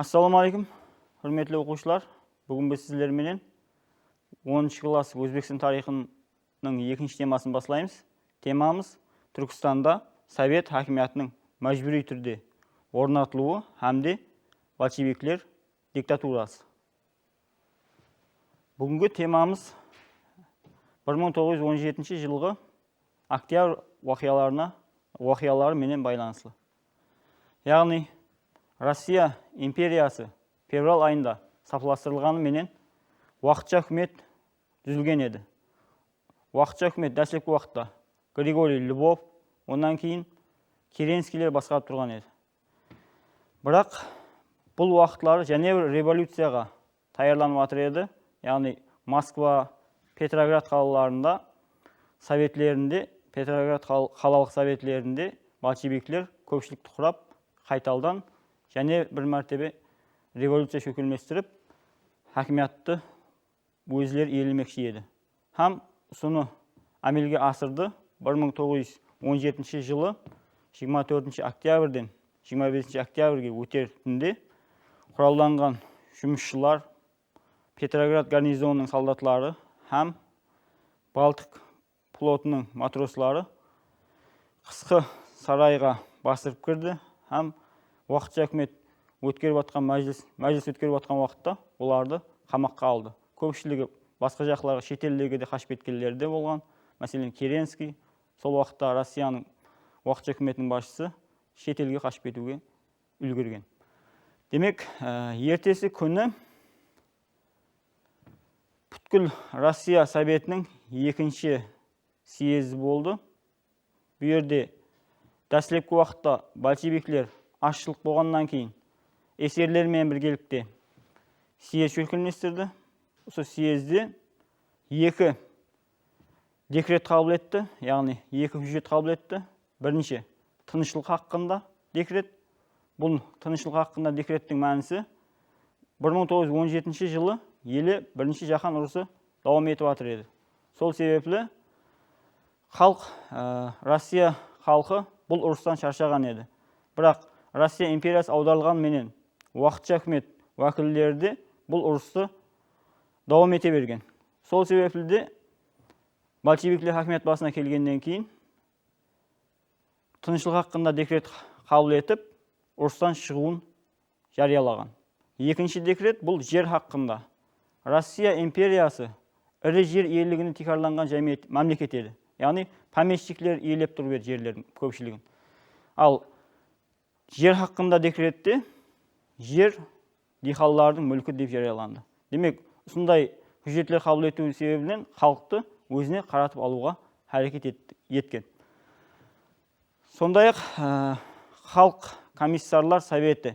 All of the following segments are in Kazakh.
ассалаумағалейкум құрметті оқушылар. Бүгін біз сіздерменен 10 класс өзбекстан тарихының екінші темасын бастаймыз. Темамыз түркістанда совет хакимиятының мәжбүри түрде орнатылуы һәмде большевиктер диктатурасы. Бүгінгі темамыз 1917 жылғы октябрь уақияларына уақиялары менен байланысты. Яғни россия империясы февраль айында менен уақытша үкімет түзілген еді. Уақытша үкімет дәшілікті уақытта григорий львов онан кейін керенскийлер басқарып тұрған еді. Бірақ бұл уақытлары және бір революцияға даярланып жатыр еді. Яғни москва петроград қалаларында советлерінде петроград қалалық советлерінде большевиктер көпшілікті құрап қайталдан және бір мәртебе революция шөкелместіріп хакимиятты өзілер иелемекші еді һәм соны әмелге асырды 1917 жылы 24 октябрьден 25 октябрьге өтер түнде құралданған жұмысшылар петроград гарнизонының солдатлары һәм балтық флотының матрослары қысқы сарайға басырып кірді һәм уақытша үкімет өткеріп жатқан мәжіліс мәжіліс өткеріп жатқан уақытта оларды қамаққа алды. Көпшілігі басқа жақларға шетелдерге де қашып кеткендер де болған. Мәселен керенский сол уақытта россияның уақытша үкіметінің басшысы шетелге қашып кетуге үлгерген. Демек ертесі күні бүткіл россия советінің екінші съезі болды. Бұл жерде дәстүрлі уақытта большевиктер азшылық болғаннан кейін. Эсерлермен біргелікте съезд шөкелместірді осы съезде екі декрет қабыл етті яғни екі бюджет қабыл етті. Бірінші тыныштылық хақында декрет. Бұл тыныштылық хақында декреттің мәнісі 1917 жылы елі бірінші жаһан ұрысы давам етіп жатыр еді. Сол себеплі халық россия халқы бұл ұрыстан шаршаған еді. Бірақ россия империясы аударылғанменен уақытша үкімет уәкілдері де бұл ұрысты давам ете берген. Сол себеплі де большевиктер хакимият басына келгеннен кейін тыныштық хақында декрет қабыл етіп ұрыстан шығуын жариялаған. Екінші декрет бұл жер хақында. Россия империясы ірі жер иелігіне текарланған жәмиет мемлекет еді. Яғни помещиклер иелеп тұрып еді жерлердің көпшілігін. Ал жер хақында декретте жер дихаллардың мүлкі деп жарияланды. Демек осындай күзетілер қабыл ету себебінен халықты өзіне қаратып алуға әрекет еткен. Сондай ақ халық комиссарлар советі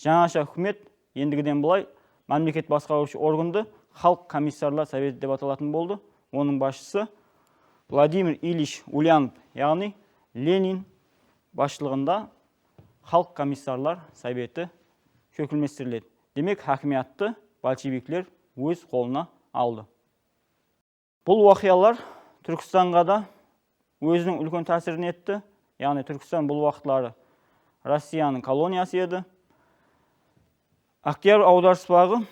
жаңаша үкімет ендігіден былай мемлекет басқарушы органды халық комиссарлар советі деп аталатын болды. Оның басшысы владимир ильич ульянов яғни ленин басшылығында халық комиссарлар советі шөкілместіріледі демек хакимиятты большевиктер өз қолына алды бұл уақиялар түркістанға да өзінің үлкен тәсірін етті яғни түркістан бұл уақытлары россияның колониясы еді октябрь аударыспағы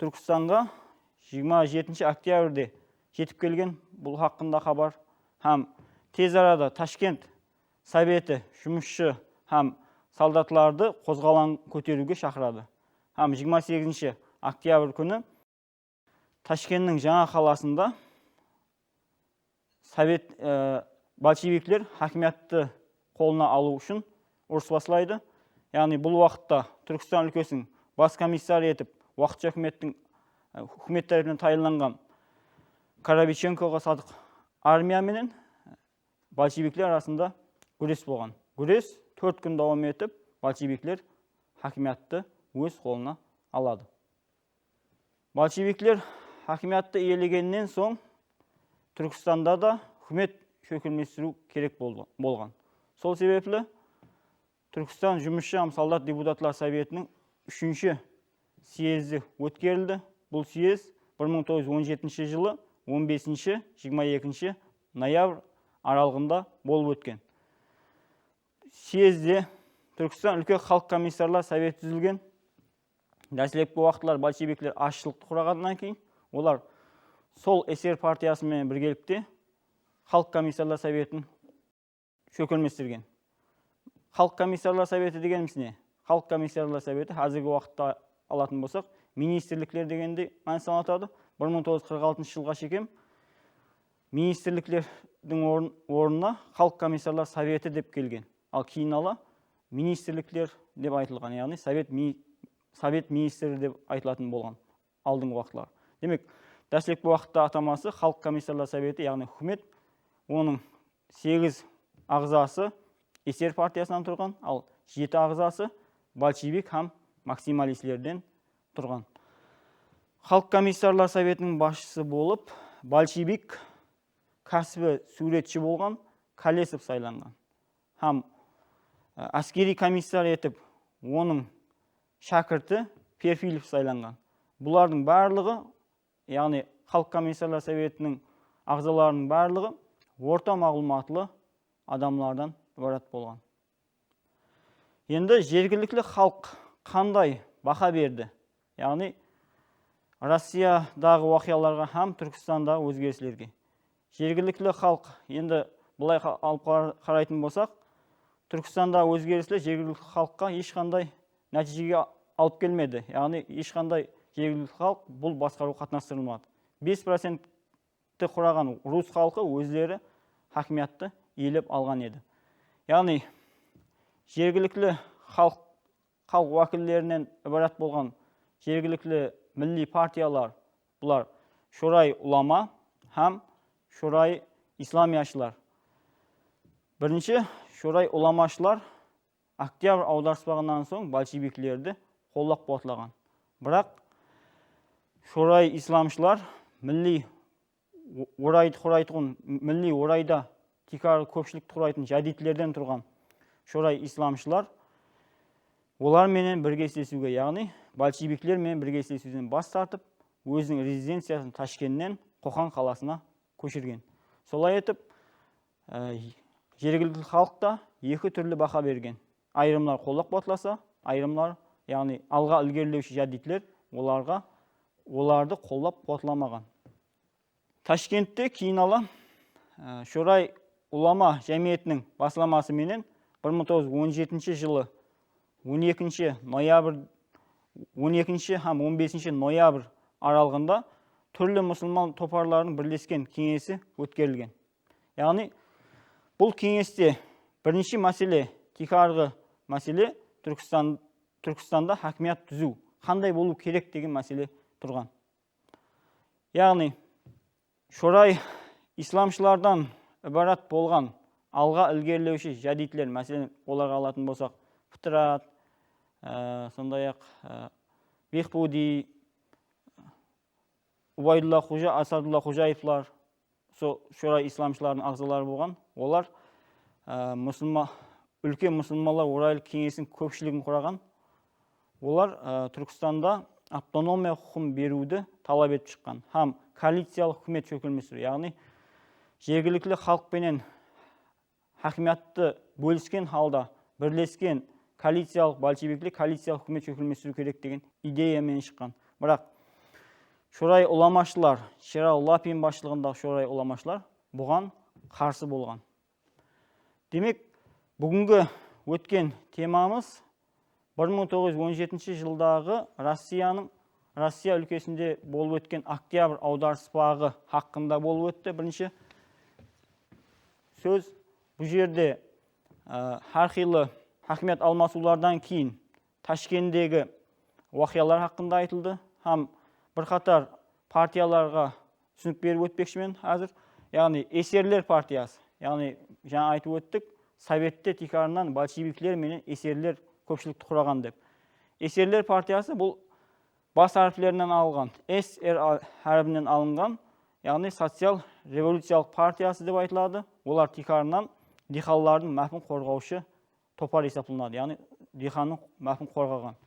түркістанға 27 октябрьде жетіп келген бұл хақында хабар һәм тез арада ташкент советі жұмысшы һәм солдатларды қозғалаң көтеруге шақырады. Һәм 28 октябрь күні ташкентнің жаңа қаласында совет ә, большевиктер хакимиятты қолына алу үшін ұрыс бастайды. Яғни бұл уақытта түркістан өлкесінің бас комиссар етіп уақытша үкіметтің үкімет тарапынан тағайындалған коробиченкоға садық армия менен большевиктер арасында күрес болған. Күрес төрт күн давам етіп большевиктер хакимиятты өз қолына алады. Большевиктер хакимиятты иелегеннен соң түркістанда да үкімет шөкелместіру керек болған. Сол себеплі түркістан жұмысшы солдат депутатлар советінің үшінші съезді өткерілді. Бұл съез 1917 жылы 15-22 ноябрь аралығында болып өткен. Съезде түркістан үлкен халық комиссарлар советі түзілген. Дәстілепкі уақытлар большевиктер азшылықты құрағаннан кейін олар сол эсер партиясымен біргелікте халық комиссарлар советін шөкелместірген халық комиссарлар советі дегеніміз не? Халық комиссарлар советі қазіргі уақытта алатын болсақ министрліктер дегенде мәнісін қырық алтыншы жылға шекем министрліктердің орнына халық комиссарлар советі деп келген. Ал кейін ала министрліктер деп айтылған яғни совет, ми, совет министрі деп айтылатын болған алдыңғы уақытлар. Демек дәстүрлік уақытта атамасы халық комиссарлар советі яғни үкімет оның сегіз ағзасы эсер партиясынан тұрған ал жеті ағзасы большевик һәм максималистлерден тұрған. Халық комиссарлар советінің басшысы болып большевик кәсібі суретші болған колесов сайланған. Һәм әскери комиссар етіп оның шәкірті перфилов сайланған. Бұлардың барлығы яғни халық комиссарлар советінің ағзаларының барлығы орта мағлұматлы адамлардан ібарат болған. Енді жергілікті халық қандай бақа берді? Яғни россиядағы оқиғаларға һәм түркістандағы өзгерістерге. Жергілікті халық енді былай алып қарайтын болсақ түркістанда өзгерістер жергілікті халыққа ешқандай нәтижеге алып келмеді. Яғни ешқандай жергілікті халық бұл басқару қатынастырылмады. Бес процентті құраған рус халқы өздері хакимиятты иелеп алған еді. Яғни жергілікті халық халық уәкілдерінен болған жергілікті милли партиялар бұлар шорай улама һәм шорай исламияшылар. Бірінші шорай ұламашылар октябрь аударыспағаннан соң большевиклерді қолдап қуатлаған бірақ шорай исламшылар милли орайды құрайтын милли орайда тикар көпшілікті құрайтын жәдитлерден тұрған шорай исламшылар оларменен біргестесуге яғни большевиклермен біргестесуден бас тартып өзінің резиденциясын ташкеннен қоқан қаласына көшірген. Солай етіп жергілікті халық та екі түрлі бақа берген. Айрымдар қолдап қуатласа айрымдар яғни алға ілгерілеуші жәдитлер оларға оларды қолдап қуатламаған ташкентте кейін ала ә, шорай улама жәмиетінің басыламасыменен 1917 жылы 12 ноябрь 12 һәм 15 ноябрь аралығында түрлі мұсылман топарларының бірлескен кеңесі өткерілген. Яғни бұл кеңесте бірінші мәселе тихарғы мәселе түркістан түркістанда хакимият түзу қандай болу керек деген мәселе тұрған. Яғни шорай исламшылардан ібарат болған алға ілгерілеуші жәдитлер мәселен оларға алатын болсақ фытрат ә, сондай ақ ә, бехбуди убайдулла қожа асадулла қожаевлар сол шора исламшылардың ағзалары болған олар ә, мұсылма үлкен мұсылманлар орайлы кеңесінің көпшілігін құраған. Олар ә, түркістанда автономия құқын беруді талап етіп шыққан. Һәм коалициялық үкімет шөкілместіру яғни жергілікті халықпенен хакимиятты бөліскен халда бірлескен коалициялық большевиклік коалициялық үкімет шөкілместіру керек деген идеямен шыққан. Бірақ шорай ұламашылар шерал лапин басшылығындағы шорай ұламашылар бұған қарсы болған. Демек бүгінгі өткен темамыз 1917 жылдағы россияның россия өлкесінде болып өткен октябрь аударыспағы хақында болып өтті. Бірінші сөз бұл жерде ә, әрқилы алмасулардан кейін ташкендегі уақиғалар хақында айтылды. Һәм бірқатар партияларға түсінік беріп өтпекшімін әзір яғни эсерлер партиясы яғни жаңа айтып өттік советте тикарынан большевиктер менен эсерлер көпшілікті құраған деп. Эсерлер партиясы бұл бас әріптелерінен алынған ср әрібінен алынған яғни социал революциялық партиясы деп айтылады. Олар тикарынан дихаллардың мәпін қорғаушы топар есептелінады яғни диханның мәпін қорғаған.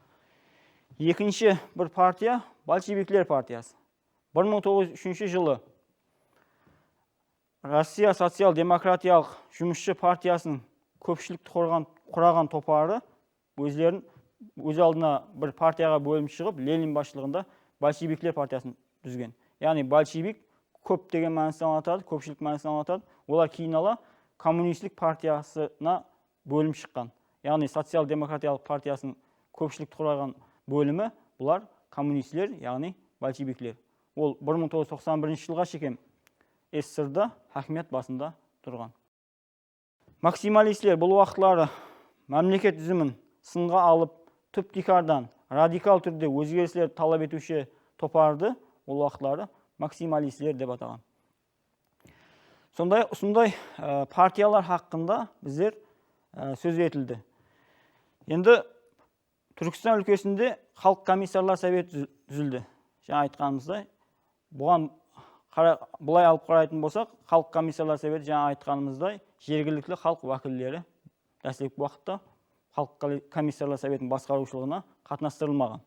Екінші бір партия большевиктер партиясы. 1903 жылы россия социал демократиялық жұмысшы партиясының көпшілікті құрған, құраған топары өздерін өз алдына бір партияға бөлініп шығып ленин басшылығында большевиктер партиясын түзген. Яғни большевик көп деген мағынасына алатады көпшілік мағынасына алатады олар кейін ала коммунистік партиясына бөлініп шыққан. Яғни социал демократиялық партиясының көпшілікті құраған бөлімі бұлар коммунистілер яғни большевиктер. Ол 1991 жылға шейін ссср да хакімият басында тұрған. Максималистер бұл уақытлары мемлекет тізімін сынға алып түп тикардан радикал түрде өзгерістер талап етуші топарды ол уақытлары максималистер деп атаған. Сондай сондай ә, партиялар хақында біздер ә, сөз етілді. Енді түркістан өлкесінде халық комиссарлар советі түзілді жаңа айтқанымыздай бұған былай алып қарайтын болсақ халық комиссарлар советі жаңа айтқанымыздай жергілікті халық уәкілдері дәстүрлік уақытта халық комиссарлар советінің басқарушылығына қатынастырылмаған.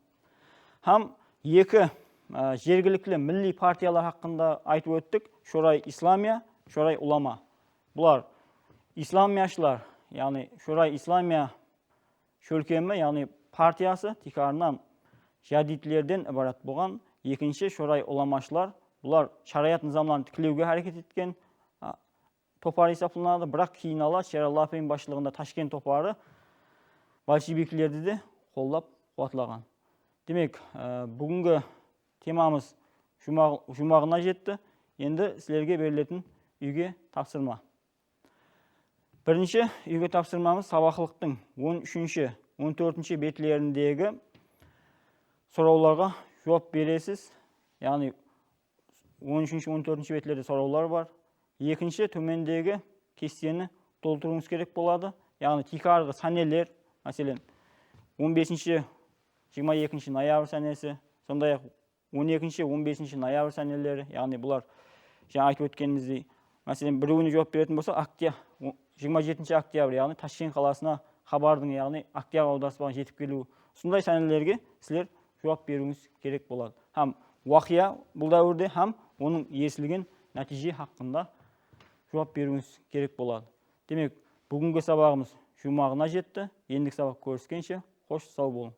Һәм екі ә, жергілікті милли партиялар хақында айтып өттік шорай исламия шорай улама. Бұлар исламияшылар яғни шорай исламия шөлкемі яғни партиясы тикарынан жадитлерден ібарат болған. Екінші шорай ұламашылар бұлар шарият низамларын тікілеуге әрекет еткен топар есептелінеді бірақ кейін ала шераллафин басшылығында ташкент топары большевиклерді де қолдап қуатлаған демек бүгінгі темамыз жұмағына жетті. Енді сіздерге берілетін үйге тапсырма. Бірінші үйге тапсырмамыз сабақлықтың 13-ші 14-ші бетлеріндегі сұрауларға жауап бересіз. Яғни 13-ші 14-ші бетлерде сұраулар бар екінші төмендегі кестені толтыруыңыз керек болады. Яғни тикарғы санелер мәселен 15-ші 22 ноябрь сәнесі сондай ақ 12-ші 15-ші ноябрь сәнелері яғни бұлар жаңа айтып өткеніміздей мәселен біреуіне жауап беретін болса октябрь 27 октябрь яғни ташкент қаласына хабардың яғни октябрь аударыспаған жетіп келуі. Сондай сәнелерге сіздер жауап беруіңіз керек болады. Һәм уақия бұл дәуірде һәм оның есілген нәтиже хақында жауап беруіңіз керек болады. Демек бүгінгі сабағымыз жұмағына жетті. Ендігі сабақ көріскенше қош сау болың